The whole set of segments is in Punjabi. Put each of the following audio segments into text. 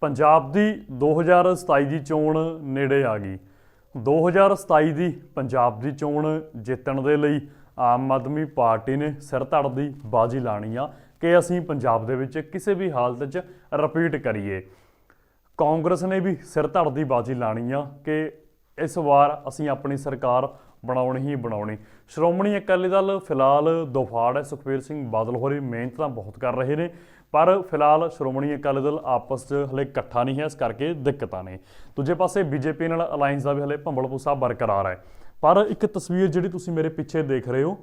ਪੰਜਾਬ ਦੀ 2027 ਦੀ ਚੋਣ ਨੇੜੇ ਆ ਗਈ। 2027 ਦੀ ਪੰਜਾਬ ਦੀ ਚੋਣ ਜਿੱਤਣ ਦੇ ਲਈ ਆਮ ਆਦਮੀ ਪਾਰਟੀ ਨੇ ਸਿਰ ਧੜ ਦੀ ਬਾਜੀ ਲਾਣੀ ਆ ਕਿ ਅਸੀਂ ਪੰਜਾਬ ਦੇ ਵਿੱਚ ਕਿਸੇ ਵੀ ਹਾਲਤ 'ਚ ਰਿਪੀਟ ਕਰੀਏ। ਕਾਂਗਰਸ ਨੇ ਵੀ ਸਿਰ ਧੜ ਦੀ ਬਾਜੀ ਲਾਣੀ ਆ ਕਿ ਇਸ ਵਾਰ ਅਸੀਂ ਆਪਣੀ ਸਰਕਾਰ ਬਣਾਉਣੀ ਹੀ ਬਣਾਉਣੀ। ਸ਼੍ਰੋਮਣੀ ਅਕਾਲੀ ਦਲ ਫਿਲਹਾਲ ਦੋਫਾੜ ਹੈ। ਸੁਖਬੀਰ ਸਿੰਘ ਬਾਦਲ ਹੋਰੀ ਮਿਹਨਤ ਤਾਂ ਬਹੁਤ ਕਰ ਰਹੇ ਨੇ। ਪਰ ਫਿਲਹਾਲ ਸ਼੍ਰੋਮਣੀ ਅਕਾਲੀ ਦਲ ਆਪਸ 'ਚ ਹਲੇ ਇਕੱਠਾ ਨਹੀਂ ਹੈ, ਇਸ ਕਰਕੇ ਦਿੱਕਤਾਂ ਨੇ। ਦੂਜੇ ਪਾਸੇ ਬੀਜੇਪੀ ਨਾਲ ਅਲਾਈਅੰਸ ਦਾ ਵੀ ਹਲੇ ਭੰਬਲ ਭੁੱਸਾ ਬਰਕਰਾਰ ਹੈ। ਪਰ ਇੱਕ ਤਸਵੀਰ ਜਿਹੜੀ ਤੁਸੀਂ ਮੇਰੇ ਪਿੱਛੇ ਦੇਖ ਰਹੇ ਹੋ,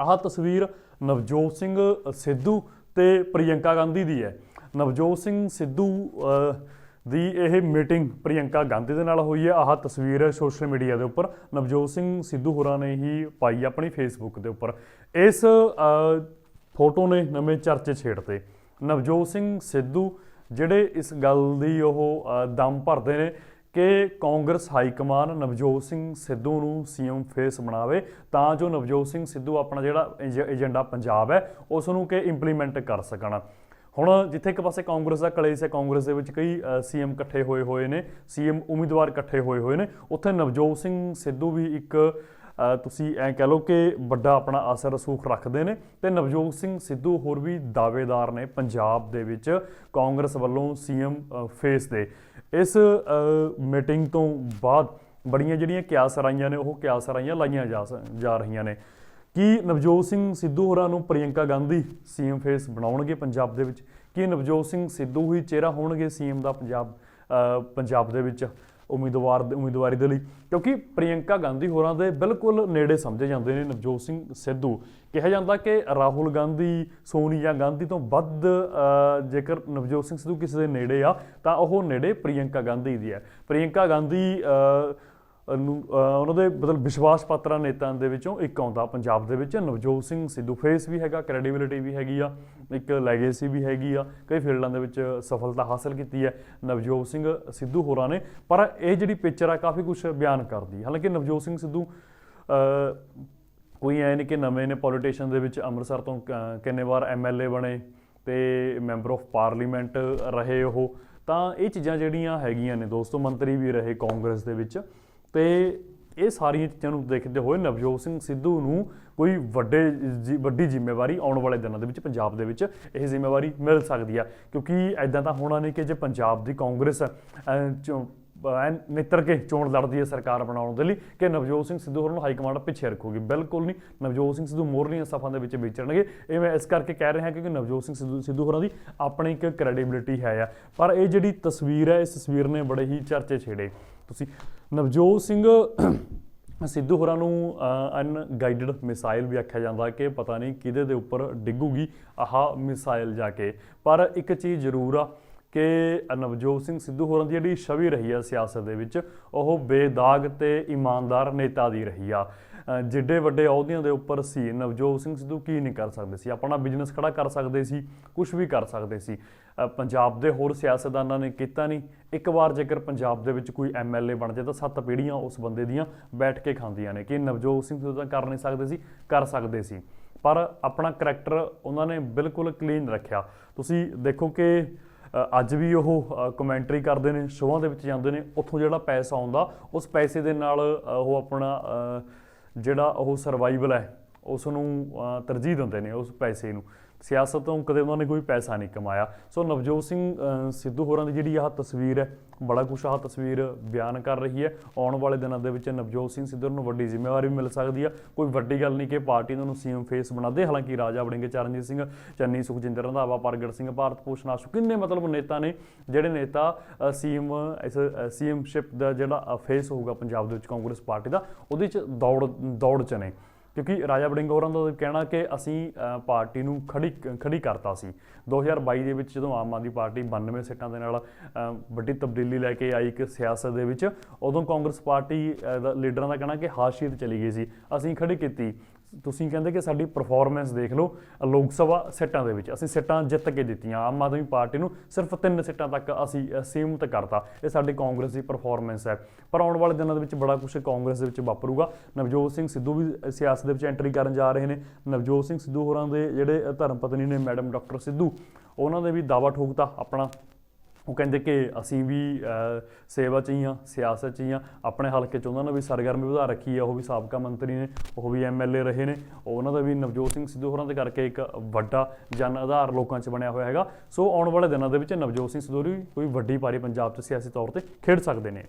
ਆਹ ਤਸਵੀਰ ਨਵਜੋਤ ਸਿੰਘ ਸਿੱਧੂ ਤੇ ਪ੍ਰਿਯੰਕਾ ਗਾਂਧੀ ਦੀ ਹੈ। ਨਵਜੋਤ ਸਿੰਘ ਸਿੱਧੂ ਦੀ ਇਹ ਮੀਟਿੰਗ ਪ੍ਰਿਯੰਕਾ ਗਾਂਧੀ ਦੇ ਨਾਲ ਹੋਈ ਹੈ। ਆਹ ਤਸਵੀਰ ਸੋਸ਼ਲ ਮੀਡੀਆ ਦੇ ਉੱਪਰ ਨਵਜੋਤ ਸਿੰਘ ਸਿੱਧੂ ਹੋਰਾਂ ਨੇ ਹੀ ਪਾਈ ਆਪਣੀ ਫੇਸਬੁੱਕ ਦੇ ਉੱਪਰ। ਇਸ ਫੋਟੋ ਨੇ ਨਵੇਂ ਚਰਚੇ ਛੇੜਤੇ। ਨਵਜੋਤ ਸਿੰਘ ਸਿੱਧੂ, ਜਿਹੜੇ ਇਸ ਗੱਲ ਦੀ ਉਹ ਦਮ ਭਰਦੇ ਨੇ ਕਿ ਕਾਂਗਰਸ ਹਾਈ ਕਮਾਨ ਨਵਜੋਤ ਸਿੰਘ ਸਿੱਧੂ ਨੂੰ ਸੀਐਮ ਫੇਸ ਬਣਾਵੇ, ਤਾਂ ਜੋ ਨਵਜੋਤ ਸਿੰਘ ਸਿੱਧੂ ਆਪਣਾ ਜਿਹੜਾ ਏਜ- ਏਜੰਡਾ ਪੰਜਾਬ ਹੈ, ਉਸ ਨੂੰ ਕਿ ਇੰਪਲੀਮੈਂਟ ਕਰ ਸਕਣ। ਹੁਣ ਜਿੱਥੇ ਇੱਕ ਪਾਸੇ ਕਾਂਗਰਸ ਦਾ ਕਲੇਸ਼ ਹੈ, ਕਾਂਗਰਸ ਦੇ ਵਿੱਚ ਕਈ ਸੀਐਮ ਇਕੱਠੇ ਹੋਏ ਹੋਏ ਨੇ, ਸੀਐਮ ਉਮੀਦਵਾਰ ਇਕੱਠੇ ਹੋਏ ਹੋਏ ਨੇ, ਉੱਥੇ ਨਵਜੋਤ ਸਿੰਘ ਸਿੱਧੂ ਵੀ ਇੱਕ ਤੁਸੀਂ ਐਂ ਕਹਿ ਲਓ ਕਿ ਵੱਡਾ ਆਪਣਾ ਅਸਰ ਰਸੂਖ ਰੱਖਦੇ ਨੇ ਤੇ ਨਵਜੋਤ ਸਿੰਘ ਸਿੱਧੂ ਹੋਰ ਵੀ ਦਾਅਵੇਦਾਰ ਨੇ ਪੰਜਾਬ ਦੇ ਵਿੱਚ ਕਾਂਗਰਸ ਵੱਲੋਂ ਸੀਐਮ ਫੇਸ ਦੇ। ਇਸ ਮੀਟਿੰਗ ਤੋਂ ਬਾਅਦ ਬੜੀਆਂ ਜਿਹੜੀਆਂ ਕਿਆਸ ਰਾਈਆਂ ਨੇ, ਉਹ ਕਿਆਸ ਰਾਈਆਂ ਲਾਈਆਂ ਜਾ ਸ- ਜਾ ਰਹੀਆਂ ਨੇ। ਕੀ ਨਵਜੋਤ ਸਿੰਘ ਸਿੱਧੂ ਹੋਰਾਂ ਨੂੰ ਪ੍ਰਿਯੰਕਾ ਗਾਂਧੀ ਸੀਐਮ ਫੇਸ ਬਣਾਉਣਗੇ ਪੰਜਾਬ ਦੇ ਵਿੱਚ? ਕੀ ਨਵਜੋਤ ਸਿੰਘ ਸਿੱਧੂ ਹੀ ਚਿਹਰਾ ਹੋਣਗੇ ਸੀਐਮ ਦਾ ਪੰਜਾਬ ਪੰਜਾਬ ਦੇ ਵਿੱਚ? ਉਮੀਦਵਾਰ ਦੇ ਉਮੀਦਵਾਰੀ ਦੇ ਲਈ। ਕਿਉਂਕਿ ਪ੍ਰਿਯੰਕਾ ਗਾਂਧੀ ਹੋਰਾਂ ਦੇ ਬਿਲਕੁਲ ਨੇੜੇ ਸਮਝੇ ਜਾਂਦੇ ਨੇ, ਨਵਜੋਤ ਸਿੰਘ ਸਿੱਧੂ। ਕਿਹਾ ਜਾਂਦਾ ਕਿ ਰਾਹੁਲ ਗਾਂਧੀ, ਸੋਨੀਆ ਗਾਂਧੀ ਤੋਂ ਵੱਧ ਜੇਕਰ ਨਵਜੋਤ ਸਿੰਘ ਸਿੱਧੂ ਕਿਸੇ ਦੇ ਨੇੜੇ ਆ, ਤਾਂ ਉਹ ਨੇੜੇ ਪ੍ਰਿਯੰਕਾ ਗਾਂਧੀ ਦੀ ਹੈ। ਪ੍ਰਿਯੰਕਾ ਗਾਂਧੀ ਨੂੰ ਉਹਨਾਂ ਦੇ ਮਤਲਬ ਵਿਸ਼ਵਾਸ ਪਾਤਰਾਂ ਨੇਤਾਵਾਂ ਦੇ ਵਿੱਚੋਂ ਇੱਕ ਆਉਂਦਾ ਪੰਜਾਬ ਦੇ ਵਿੱਚ, ਨਵਜੋਤ ਸਿੰਘ ਸਿੱਧੂ। ਫੇਸ ਵੀ ਹੈਗਾ ਕ੍ਰੈਡੀਬਿਲਿਟੀ ਵੀ ਹੈਗੀ ਆ, ਇੱਕ ਲੈਗੇਸੀ ਵੀ ਹੈਗੀ ਆ, ਕਈ ਫੀਲਡਾਂ ਦੇ ਵਿੱਚ ਸਫਲਤਾ ਹਾਸਲ ਕੀਤੀ ਹੈ ਨਵਜੋਤ ਸਿੰਘ ਸਿੱਧੂ ਹੋਰਾਂ ਨੇ। ਪਰ ਇਹ ਜਿਹੜੀ ਪਿਕਚਰ ਆ, ਕਾਫੀ ਕੁਝ ਬਿਆਨ ਕਰਦੀ ਹਾਲਾਂਕਿ ਨਵਜੋਤ ਸਿੰਘ ਸਿੱਧੂ ਕੋਈ ਐ ਨਹੀਂ ਕਿ ਨਵੇਂ ਨੇ ਪੋਲੀਟੀਸ਼ੀਅਨ ਦੇ ਵਿੱਚ ਅੰਮ੍ਰਿਤਸਰ ਤੋਂ ਕ- ਕਿੰਨੇ ਵਾਰ ਐਮਐਲਏ ਬਣੇ ਤੇ ਮੈਂਬਰ ਆਫ ਪਾਰਲੀਮੈਂਟ ਰਹੇ ਉਹ। ਤਾਂ ਇਹ ਚੀਜ਼ਾਂ ਜਿਹੜੀਆਂ ਹੈਗੀਆਂ ਨੇ, ਦੋਸਤੋ ਮੰਤਰੀ ਵੀ ਰਹੇ ਕਾਂਗਰਸ ਦੇ ਵਿੱਚ। ਤੇ ਇਹ ਸਾਰੀਆਂ ਚੀਜ਼ਾਂ ਨੂੰ ਦੇਖਦੇ ਹੋਏ ਨਵਜੋਤ ਸਿੰਘ ਸਿੱਧੂ ਨੂੰ ਕੋਈ ਵੱਡੇ ਜੀ- ਵੱਡੀ ਜ਼ਿੰਮੇਵਾਰੀ ਆਉਣ ਵਾਲੇ ਦਿਨਾਂ ਦੇ ਵਿੱਚ ਪੰਜਾਬ ਦੇ ਵਿੱਚ ਇਹ ਜ਼ਿੰਮੇਵਾਰੀ ਮਿਲ ਸਕਦੀ ਆ। ਕਿਉਂਕਿ ਐਦਾਂ ਤਾਂ ਹੋਣਾ ਨਹੀਂ ਕਿ ਜੇ ਪੰਜਾਬ ਦੀ ਕਾਂਗਰਸ ਅਹ, ਨਿੱਤਰ ਕੇ ਚੋਣ ਲੜਦੀ ਹੈ ਸਰਕਾਰ ਬਣਾਉਣ ਦੇ ਲਈ ਕਿ ਨਵਜੋਤ ਸਿੰਘ ਸਿੱਧੂ ਹੋਰਾਂ ਨੂੰ ਹਾਈ ਕਮਾਂਡ ਪਿੱਛੇ ਰੱਖੂਗੀ। ਬਿਲਕੁਲ ਨਹੀਂ। ਨਵਜੋਤ ਸਿੰਘ ਸਿੱਧੂ ਮੋਰਲੀਆਂ ਸਫਾਂ ਦੇ ਵਿੱਚ ਵਿਚਰਨਗੇ। ਇਹ ਮੈਂ ਇਸ ਕਰਕੇ ਕਹਿ ਰਿਹਾ ਕਿਉਂਕਿ ਨਵਜੋਤ ਸਿੰਘ ਸਿੱਧੂ ਸਿੱਧੂ ਹੋਰਾਂ ਦੀ ਆਪਣੀ ਇੱਕ ਕ੍ਰੈਡੀਬਿਲਿਟੀ ਹੈ ਆ। ਪਰ ਇਹ ਜਿਹੜੀ ਤਸਵੀਰ ਹੈ ਇਸ ਤਸਵੀਰ ਨੇ ਬੜੇ ਹੀ ਚਰਚੇ ਛੇੜੇ। ਤੁਸੀਂ ਨਵਜੋਤ ਸਿੰਘ ਸਿੱਧੂ ਹੋਰਾਂ ਨੂੰ ਅਨਗਾਈਡਡ ਮਿਸਾਈਲ ਵੀ ਆਖਿਆ ਜਾਂਦਾ ਕਿ ਪਤਾ ਨਹੀਂ ਕਿਹਦੇ ਦੇ ਉੱਪਰ ਡਿੱਗੂਗੀ ਆਹ ਮਿਸਾਈਲ ਜਾ ਕੇ। ਪਰ ਇੱਕ ਚੀਜ਼ ਜ਼ਰੂਰ ਆ ਕਿ ਨਵਜੋਤ ਸਿੰਘ ਸਿੱਧੂ ਹੋਰਾਂ ਦੀ ਜਿਹੜੀ ਛਵੀ ਰਹੀ ਆ ਸਿਆਸਤ ਦੇ ਵਿੱਚ, ਉਹ ਬੇਦਾਗ ਤੇ ਇਮਾਨਦਾਰ ਨੇਤਾ ਦੀ ਰਹੀ ਆ। ਜਿੱਡੇ ਵੱਡੇ ਅਹੁਦਿਆਂ ਦੇ ਉੱਪਰ ਸੀ, ਨਵਜੋਤ ਸਿੰਘ ਸਿੱਧੂ ਕੀ ਨਹੀਂ ਕਰ ਸਕਦੇ ਸੀ? ਆਪਣਾ ਬਿਜ਼ਨਸ ਖੜਾ ਕਰ ਸਕਦੇ ਸੀ ਕੁਝ ਵੀ ਕਰ ਸਕਦੇ ਸੀ। ਪੰਜਾਬ ਦੇ ਹੋਰ ਸਿਆਸਤਦਾਨਾਂ ਨੇ ਕੀਤਾ ਨਹੀਂ। ਇੱਕ ਵਾਰ ਜੇਕਰ ਪੰਜਾਬ ਦੇ ਵਿੱਚ ਕੋਈ ਐਮਐਲਏ ਬਣ ਜਾਏ ਤਾਂ ਸੱਤ ਪੀੜ੍ਹੀਆਂ ਉਸ ਬੰਦੇ ਦੀਆਂ ਬੈਠ ਕੇ ਖਾਂਦੀਆਂ ਨੇ ਕਿ ਨਵਜੋਤ ਸਿੰਘ ਸਿੱਧੂ ਤਾਂ ਕਰ ਨਹੀਂ ਸਕਦੇ ਸੀ, ਕਰ ਸਕਦੇ ਸੀ। ਪਰ ਆਪਣਾ ਕਰੈਕਟਰ ਉਹਨਾਂ ਨੇ ਬਿਲਕੁਲ ਕਲੀਨ ਰੱਖਿਆ। ਤੁਸੀਂ ਦੇਖੋ ਕਿ ਅੱਜ ਵੀ ਉਹ ਕਮੈਂਟਰੀ ਕਰਦੇ ਨੇ, ਸ਼ੋਆਂ ਦੇ ਵਿੱਚ ਜਾਂਦੇ ਨੇ, ਉੱਥੋਂ ਜਿਹੜਾ ਪੈਸਾ ਆਉਂਦਾ, ਉਸ ਪੈਸੇ ਦੇ ਨਾਲ ਉਹ ਆਪਣਾ ਜਿਹੜਾ ਉਹ ਸਰਵਾਈਵਲ ਹੈ, ਉਸ ਨੂੰ ਤਰਜੀਹ ਦਿੰਦੇ ਨੇ ਉਸ ਪੈਸੇ ਨੂੰ। ਸਿਆਸਤ ਤੋਂ ਕਦੇ ਉਹਨਾਂ ਨੇ ਕੋਈ ਪੈਸਾ ਨਹੀਂ ਕਮਾਇਆ। ਸੋ ਨਵਜੋਤ ਸਿੰਘ ਸਿੱਧੂ ਹੋਰਾਂ ਦੀ ਜਿਹੜੀ ਆਹ ਤਸਵੀਰ ਹੈ, ਬੜਾ ਕੁਛ ਆਹ ਤਸਵੀਰ ਬਿਆਨ ਕਰ ਰਹੀ ਹੈ। ਆਉਣ ਵਾਲੇ ਦਿਨਾਂ ਦੇ ਵਿੱਚ ਨਵਜੋਤ ਸਿੰਘ ਸਿੱਧੂ ਨੂੰ ਵੱਡੀ ਜ਼ਿੰਮੇਵਾਰੀ ਮਿਲ ਸਕਦੀ ਆ। ਕੋਈ ਵੱਡੀ ਗੱਲ ਨਹੀਂ ਕਿ ਪਾਰਟੀ ਨੂੰ ਸੀਐਮ ਫੇਸ ਬਣਾਦੇ ਹਾਲਾਂਕਿ ਰਾਜਾ ਵੜਿੰਗ, ਚਰਨਜੀਤ ਸਿੰਘ, ਚੰਨੀ ਸੁਖਜਿੰਦਰ ਰੰਧਾਵਾ, ਪ੍ਰਗਟ ਸਿੰਘ, ਭਾਰਤ ਭੂਸ਼ਣ ਆਸ਼ੂ, ਕਿੰਨੇ ਮਤਲਬ ਨੇਤਾ ਨੇ, ਜਿਹੜੇ ਨੇਤਾ ਸੀਐਮ, ਇਸ ਸੀਐਮਸ਼ਿਪ ਦਾ ਜਿਹੜਾ ਫੇਸ ਹੋਊਗਾ ਪੰਜਾਬ ਦੇ ਵਿੱਚ ਕਾਂਗਰਸ ਪਾਰਟੀ ਦਾ, ਉਹਦੇ ਚ ਦੌੜ ਦੌੜ ਚ ਨੇ। ਕਿਉਂਕਿ ਰਾਜਾ ਵੜਿੰਗ ਹੋਰਾਂ ਦਾ ਕਹਿਣਾ ਕਿ ਅਸੀਂ ਪਾਰਟੀ ਨੂੰ ਖੜੀ ਖੜੀ ਕਰਤਾ ਸੀ। 2022 ਦੇ ਵਿੱਚ ਜਦੋਂ ਆਮ ਆਦਮੀ ਪਾਰਟੀ 92 ਸੀਟਾਂ ਦੇ ਨਾਲ ਵੱਡੀ ਤਬਦੀਲੀ ਲੈ ਕੇ ਆਈ ਇੱਕ ਸਿਆਸਤ ਦੇ ਵਿੱਚ, ਉਦੋਂ ਕਾਂਗਰਸ ਪਾਰਟੀ ਦਾ ਲੀਡਰਾਂ ਦਾ ਕਹਿਣਾ ਕਿ ਹਾਸ਼ੀਅਤ ਚਲੀ ਗਈ ਸੀ। ਅਸੀਂ ਖੜੀ ਕੀਤੀ। ਤੁਸੀਂ ਕਹਿੰਦੇ ਕਿ ਸਾਡੀ ਪਰਫਾਰਮੈਂਸ ਦੇਖ ਲਓ, ਲੋਕ ਸਭਾ ਸਿੱਟਾਂ ਦੇ ਵਿੱਚ ਅਸੀਂ ਸਿੱਟਾਂ ਜਿੱਤ ਕੇ ਦਿੱਤੀਆਂ, ਆਮ ਆਦਮੀ ਪਾਰਟੀ ਨੂੰ ਸਿਰਫ ਤਿੰਨ ਸੀਟਾਂ ਤੱਕ ਅਸੀਂ ਸੀਮਿਤ ਕਰਤਾ। ਇਹ ਸਾਡੀ ਕਾਂਗਰਸ ਦੀ ਪਰਫਾਰਮੈਂਸ ਹੈ। ਪਰ ਆਉਣ ਵਾਲੇ ਦਿਨਾਂ ਦੇ ਵਿੱਚ ਬੜਾ ਕੁਝ ਕਾਂਗਰਸ ਦੇ ਵਿੱਚ ਵਾਪਰੂਗਾ। ਨਵਜੋਤ ਸਿੰਘ ਸਿੱਧੂ ਵੀ ਸਿਆਸਤ ਦੇ ਵਿੱਚ ਐਂਟਰੀ ਕਰਨ ਜਾ ਰਹੇ ਨੇ। ਨਵਜੋਤ ਸਿੰਘ ਸਿੱਧੂ ਹੋਰਾਂ ਦੇ ਜਿਹੜੇ ਧਰਮ ਪਤਨੀ ਨੇ, ਮੈਡਮ ਡਾਕਟਰ ਸਿੱਧੂ, ਉਹਨਾਂ ਦੇ ਵੀ ਦਾਵਾ ਠੋਕਤਾ ਆਪਣਾ। ਉਹ ਕਹਿੰਦੇ ਕਿ ਅਸੀਂ ਵੀ ਸੇਵਾ 'ਚ ਹੀ ਹਾਂ, ਸਿਆਸਤ 'ਚ ਹੀ ਹਾਂ। ਆਪਣੇ ਹਲਕੇ 'ਚ ਉਹਨਾਂ ਨੇ ਵੀ ਸਰਗਰਮੀ ਵਧਾ ਰੱਖੀ ਹੈ ਉਹ ਵੀ ਸਾਬਕਾ ਮੰਤਰੀ ਨੇ, ਉਹ ਵੀ ਐਮਐਲਏ ਰਹੇ ਨੇ। ਉਹਨਾਂ ਦਾ ਵੀ ਨਵਜੋਤ ਸਿੰਘ ਸਿੱਧੂ ਹੋਰਾਂ ਦੇ ਕਰਕੇ ਇੱਕ ਵੱਡਾ ਜਨ ਆਧਾਰ ਲੋਕਾਂ 'ਚ ਬਣਿਆ ਹੋਇਆ ਹੈਗਾ। ਸੋ ਆਉਣ ਵਾਲੇ ਦਿਨਾਂ ਦੇ ਵਿੱਚ ਨਵਜੋਤ ਸਿੰਘ ਸਿੱਧੂ ਵੀ ਕੋਈ ਵੱਡੀ ਪਾਰੀ ਪੰਜਾਬ 'ਚ ਸਿਆਸੀ ਤੌਰ ਤੇ ਖੇਡ ਸਕਦੇ ਨੇ।